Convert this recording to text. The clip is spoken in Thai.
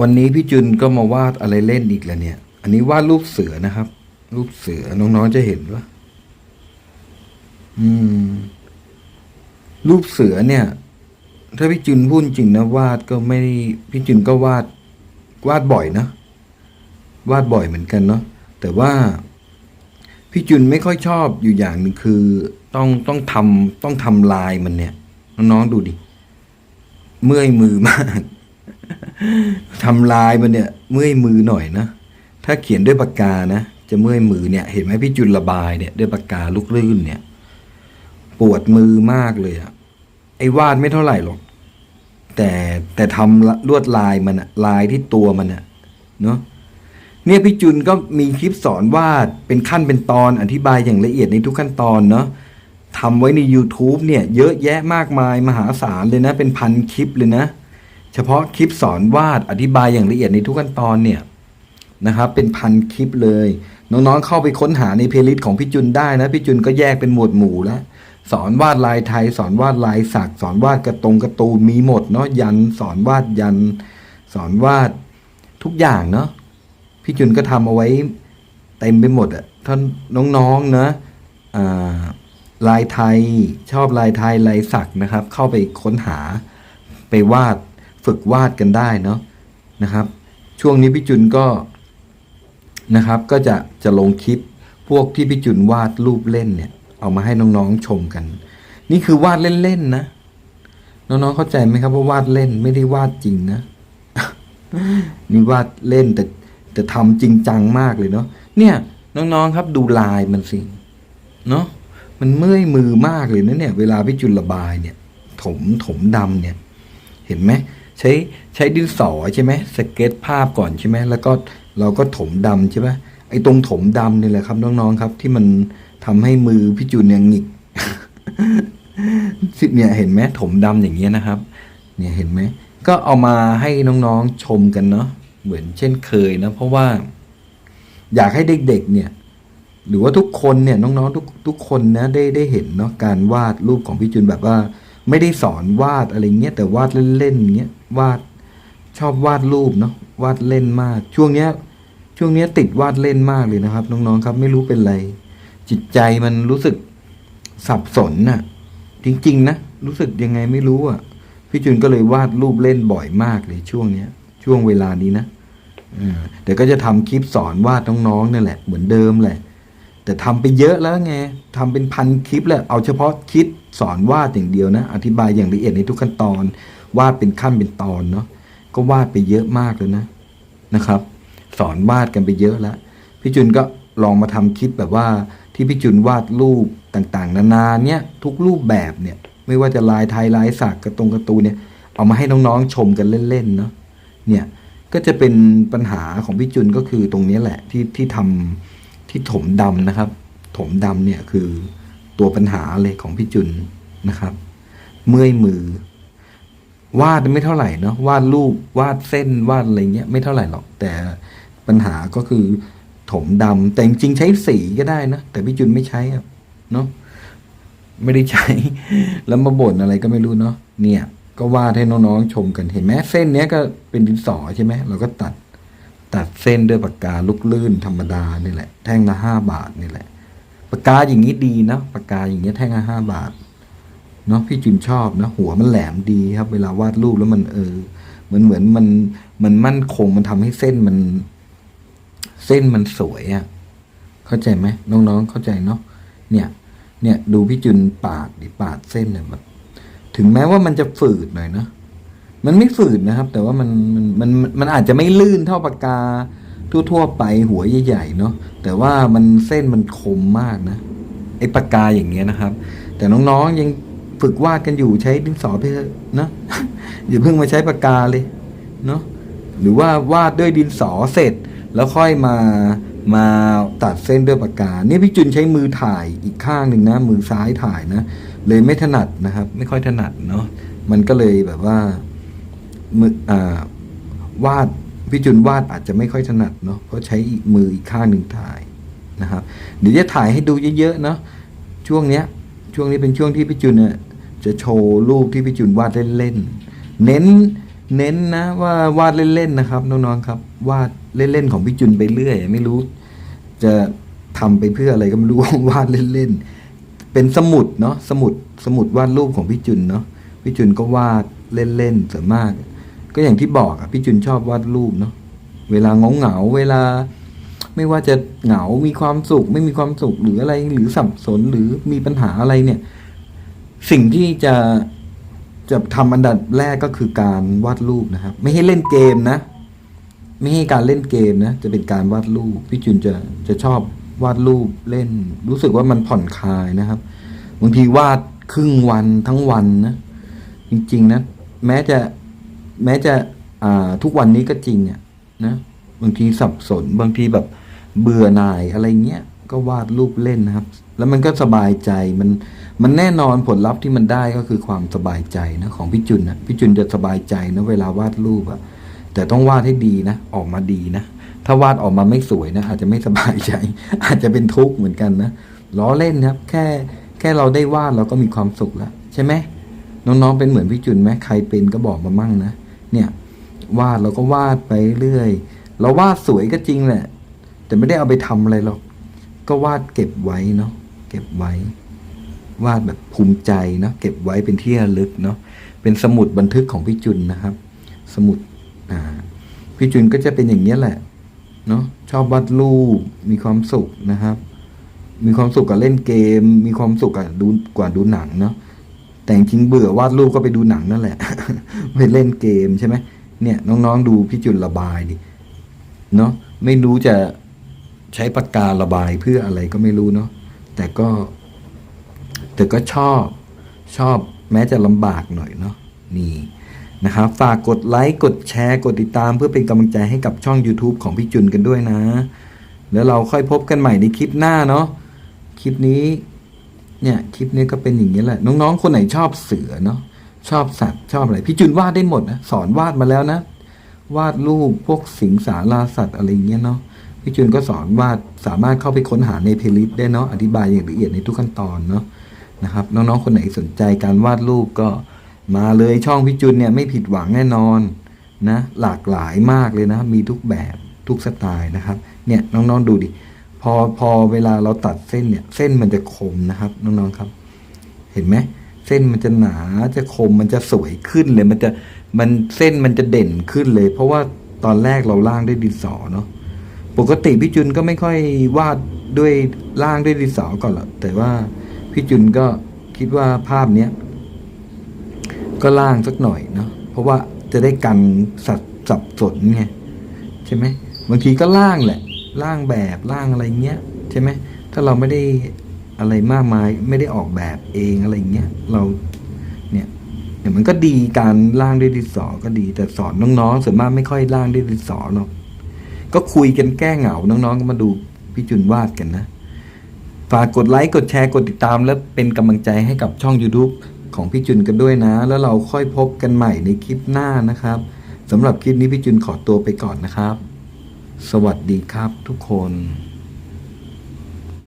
วันนี้พี่จุนก็มาวาดอะไรเล่นอีกแล้วเนี่ย อันนี้วาดรูปเสือนะครับ รูปเสือน้องๆจะเห็นว่าอืม รูปเสือเนี่ย ถ้าพี่จุนพูดจริงนะวาดก็ไม่พี่จุนก็วาด วาดบ่อยนะวาดบ่อยเหมือนกันเนาะแต่ว่า พี่จุนไม่ค่อยชอบอยู่อย่างหนึ่งคือ ต้องต้องทำต้องทำลายมันเนี่ยน้องๆดูดิเมื่อยมือมาก ทำลายมันเนี่ยเมื่อยมือหน่อยนะ ถ้าเขียนด้วยปากกานะ จะเมื่อยมือเนี่ย เห็นไหมพี่จุลระบายเนี่ยด้วยปากกาลูกลื่นเนี่ย ปวดมือมากเลยอะไอ้วาดไม่เท่าไหร่หรอก แต่แต่ทำลวดลายมันอะลายที่ตัวมันอะเนาะเนี่ยพี่จุนก็มีคลิปสอนวาดเป็นขั้นเป็นตอนอธิบายอย่างละเอียดในทุกขั้นตอนเนาะทำไว้ใน YouTube เนี่ย เยอะแยะมากมายมหาศาลเลยนะ เป็นพันคลิปเลยนะ เฉพาะคลิปสอนวาดอธิบายอย่างละเอียดในทุกขั้นตอนเนี่ยนะครับเป็นพันคลิปเลย น้องๆเข้าไปค้นหาในเพลย์ลิสต์ของพี่จุนได้นะพี่จุนก็แยกเป็นหมวดหมู่แล้วสอนวาดลายไทย สอนวาดลายสัก สอนวาดกระตรงกร์ตูนมีหมดเนาะยันสอนวาดยัน สอนวาดทุกอย่างเนาะพี่จุนก็ทำเอาไว้เต็มไปหมดอะท่านน้องๆนะลายไทยชอบลายไทยลายสักนะครับ เข้าไปค้นหาไปวาด ฝึกวาดกันได้เนาะนะครับ ช่วงนี้พี่จุนก็นะครับ ก็จะจะลงคลิปพวกที่พี่จุนวาดรูปเล่นเนี่ย เอามาให้น้องๆชมกัน นี่คือวาดเล่นๆนะน้องๆเข้าใจไหมครับว่าวาดเล่นไม่ได้วาดจริงนะนี่วาดเล่นแต่แต่ทำจริงจังมากเลยเนาะเนี่ยน้องๆครับดูลายมันสิเนาะมันเมื่อยมือมากเลยนะเนี่ย เวลาพี่จุลระบายเนี่ย ถมถมดำเนี่ย เห็นไหม ใช้ใช้ดินสอใช่ไหมสเก็ตภาพก่อนใช่ไหมแล้วก็เราก็ถมดำใช่ไหมไอ้ตรงถมดำนี่แหละครับน้องๆครับ ที่มันทำให้มือพี่จุนเนี่ยหงิกสิเนี่ยเห็นไหมถมดำอย่างเงี้ยนะครับ เนี่ยเห็นไหมก็เอามาให้น้องๆชมกันเนาะเหมือนเช่นเคยนะเพราะว่า อยากให้เด็กๆเนี่ย หรือว่าทุกคนเนี่ยน้องๆทุกทุกคนนะได้ได้เห็นเนาะการวาดรูปของพี่จุนแบบว่า ไม่ได้สอนวาดอะไรเงี้ยแต่วาดเล่นๆเงี้ย วาดชอบวาดรูปเนาะวาดเล่นมาก ช่วงเนี้ย ช่วงเนี้ยติดวาดเล่นมากเลยนะครับ น้องๆครับ ไม่รู้เป็นไรจิตใจมันรู้สึกสับสนน่ะ จริง ๆ นะรู้สึกยังไงไม่รู้อะพี่จุนก็เลยวาดรูปเล่นบ่อยมากเลยช่วงเนี้ย ช่วงเวลานี้นะเออเดี๋ยวก็จะทำคลิปสอนวาดน้องๆนั่นแหละเหมือนเดิมแหละ แต่ทำไปเยอะแล้วไงทำเป็นพันคลิปแล้วเอาเฉพาะคิดสอนวาดอย่างเดียวนะ อธิบายอย่างละเอียดในทุกขั้นตอน วาดเป็นขั้นเป็นตอนเนาะก็วาดไปเยอะมากเลยนะนะครับ สอนวาดกันไปเยอะแล้วพี่จุนก็ลองมาทำคลิปแบบว่าที่พี่จุนวาดรูปต่างๆ นานาเนี่ยทุกรูปแบบเนี่ยไม่ว่าจะลายไทยลายสักกระตรงกระตูนเนี่ยเอามาให้น้องๆชมกันเล่นๆเนาะเนี่ยก็จะเป็นปัญหาของพี่จุนก็คือตรงนี้แหละที่ที่ทำที่ถมดำนะครับ ถมดำเนี่ยคือตัวปัญหาเลยของพี่จุนนะครับ เมื่อยมือ วาดไม่เท่าไหร่เนาะวาดรูปวาดเส้นวาดอะไรเงี้ยไม่เท่าไหร่หรอก แต่ปัญหาก็คือถมดำแต่จริงใช้สีก็ได้นะ แต่พี่จุนไม่ใช้อะเนาะไม่ได้ใช้ แล้วมาบ่นอะไรก็ไม่รู้เนาะเนี่ย ก็วาดให้น้องๆชมกันเห็นไหมเส้นเนี้ยก็เป็นดินสอใช่ไหมเราก็ตัดตัดเส้นด้วยปากกาลูกลื่นธรรมดานี่แหละ แท่งละห้าบาทนี่แหละปากกาอย่างนี้ดีนะปากกาอย่างเงี้ยแท่งละห้าบาท เนาะพี่จุนชอบนะหัวมันแหลมดีครับ เวลาวาดรูปแล้วมันเออเหมือนเหมือนมันมันมั่นคงมันทำให้เส้นมัน เส้นมันสวยอะ่ะเข้าใจไหมน้องๆเข้าใจเนาะเนี่ย เนี่ยดูพี่จุนปาดดิปาดเส้นเนี่ยแบบถึงแม้ว่ามันจะฝืดหน่อยนะมันไม่ฝืดนะครับ แต่ว่ามันมันมันมันอาจจะไม่ลื่นเท่าปากกาทั่วๆไปหัวใหญ่ๆเนาะแต่ว่ามันเส้นมันคมมากนะไอ้ปากกาอย่างเงี้ยนะครับ แต่น้องๆยัง ฝึกวาดกันอยู่ใช้ดินสอไปเถอะนะอย่าเพิ่งมาใช้ปากกาเลยเนาะหรือว่าวาดด้วยดินสอเสร็จ แล้วค่อยมามาตัดเส้นด้วยปากกานี่พี่จุนใช้มือถ่ายอีกข้างหนึ่งนะ มือซ้ายถ่ายนะ เลยไม่ถนัดนะครับ ไม่ค่อยถนัดเนาะมันก็เลยแบบว่ามืออ่าวาดพี่จุนวาดอาจจะไม่ค่อยถนัดเนาะเพราะใช้มืออีกข้างหนึ่งถ่ายนะครับ เดี๋ยวจะถ่ายให้ดูเยอะๆเนาะช่วงเนี้ย ช่วงนี้เป็นช่วงที่พี่จุนเนี่ย จะโชว์รูปที่พี่จุนวาดเล่นๆ เน้น เน้นนะว่าวาดเล่นๆนะครับน้องๆครับ วาดเล่นๆของพี่จุนไปเรื่อย ไม่รู้ จะทำไปเพื่ออะไรก็ไม่รู้วาดเล่นๆ เป็นสมุดเนาะสมุดสมุดวาดรูปของพี่จุนเนาะพี่จุนก็วาดเล่นๆส่วนมาก ก็อย่างที่บอกอะพี่จุนชอบวาดรูปเนาะเวลาเงาเหงาเวลา ไม่ว่าจะเหงา มีความสุข ไม่มีความสุขหรืออะไรหรือสับสนหรือมีปัญหาอะไรเนี่ย สิ่งที่จะจะทำอันดับแรกก็คือการวาดรูปนะครับ ไม่ให้เล่นเกมนะ ไม่ให้การเล่นเกมนะ จะเป็นการวาดรูปพี่จุนจะจะชอบวาดรูปเล่น รู้สึกว่ามันผ่อนคลายนะครับบางทีวาดครึ่งวันทั้งวันนะจริง ๆ นะ แม้จะแม้จะอ่าทุกวันนี้ก็จริงอะนะบางทีสับสนบางทีแบบเบื่อหน่ายอะไรเงี้ยก็วาดรูปเล่นนะครับ แล้วมันก็สบายใจมัน มันแน่นอนผลลัพธ์ที่มันได้ก็คือความสบายใจนะของพี่จุนนะพี่จุนจะสบายใจนะเวลาวาดรูปอะแต่ต้องวาดให้ดีนะ ออกมาดีนะ ถ้าวาดออกมาไม่สวยนะ อาจจะไม่สบายใจ อาจจะเป็นทุกข์เหมือนกันนะล้อเล่นครับ แค่แค่เราได้วาดเราก็มีความสุขแล้วใช่ไหมน้องๆเป็นเหมือนพี่จุนไหมใครเป็นก็บอกมามั่งนะเนี่ยวาดเราก็วาดไปเรื่อยเราวาดสวยก็จริงแหละแต่ไม่ได้เอาไปทำอะไรหรอก ก็วาดเก็บไว้เนาะเก็บไว้ วาดแบบภูมิใจเนาะเก็บไว้เป็นที่ระลึกเนาะเป็นสมุดบันทึกของพี่จุนนะครับ สมุดอ่าพี่จุนก็จะเป็นอย่างนี้แหละเนาะชอบวาดรูปมีความสุขนะครับ มีความสุขกับเล่นเกม มีความสุขกับดูกว่าดูหนังเนาะแต่จริงเบื่อวาดรูปก็ไปดูหนังนั่นแหละไปเล่นเกมใช่ไหมเนี่ยน้องๆดูพี่จุนระบายดิเนาะไม่รู้จะใช้ปากการะบายเพื่ออะไรก็ไม่รู้เนาะแต่ก็ แต่ก็ชอบชอบแม้จะลำบากหน่อยเนาะนี่นะครับ ฝากกดไลค์กดแชร์กดติดตามเพื่อเป็นกำลังใจให้กับช่อง YouTube ของพี่จุนกันด้วยนะ แล้วเราค่อยพบกันใหม่ในคลิปหน้าเนาะคลิปนี้เนี่ยคลิปนี้ก็เป็นอย่างนี้แหละ น้องๆ คนไหนชอบเสือเนาะชอบสัตว์ชอบอะไร พี่จุนวาดได้หมดนะสอนวาดมาแล้วนะ วาดรูปพวกสิงสาราสัตว์อะไรเงี้ยเนาะพี่จุนก็สอนวาดสามารถเข้าไปค้นหาในเพลย์ลิสต์ได้เนาะอธิบายอย่างละเอียดในทุกขั้นตอนเนาะ นะครับ น้องๆ คนไหนสนใจการวาดรูปก็มาเลยช่องพี่จุนเนี่ยไม่ผิดหวังแน่นอนนะหลากหลายมากเลยนะ มีทุกแบบทุกสไตล์นะครับ เนี่ยน้องๆดูดิ พอพอเวลาเราตัดเส้นเนี่ยเส้นมันจะคมนะครับน้องๆครับ เห็นไหมเส้นมันจะหนาจะคมมันจะสวยขึ้นเลยมันจะมันเส้นมันจะเด่นขึ้นเลย เพราะว่าตอนแรกเราล่างด้วยดินสอเนาะปกติพี่จุนก็ไม่ค่อยวาดด้วยล่างด้วยดินสอก่อนหรอกแต่ว่า พี่จุนก็คิดว่าภาพเนี้ยก็ล่างสักหน่อยเนาะเพราะว่าจะได้กันสับสับสนไงใช่ไหมบางทีก็ล่างแหละล่างแบบล่างอะไรเงี้ยใช่ไหมถ้าเราไม่ได้อะไรมากมายไม่ได้ออกแบบเองอะไรเงี้ยเราเนี่ยเนี่ยมันก็ดีการล่างด้วยดินสอก็ดีแต่สอนน้องๆส่วนมากไม่ค่อยล่างด้วยดินสอหรอกก็คุยกันแก้เหงาน้องๆก็มาดูพี่จุนวาดกันนะ ฝากกดไลค์กดแชร์กดติดตาม และเป็นกำลังใจให้กับช่อง YouTube ของพี่จุนกันด้วยนะ แล้วเราค่อยพบกันใหม่ในคลิปหน้านะครับสำหรับคลิปนี้พี่จุนขอตัวไปก่อนนะครับ สวัสดีครับทุกคน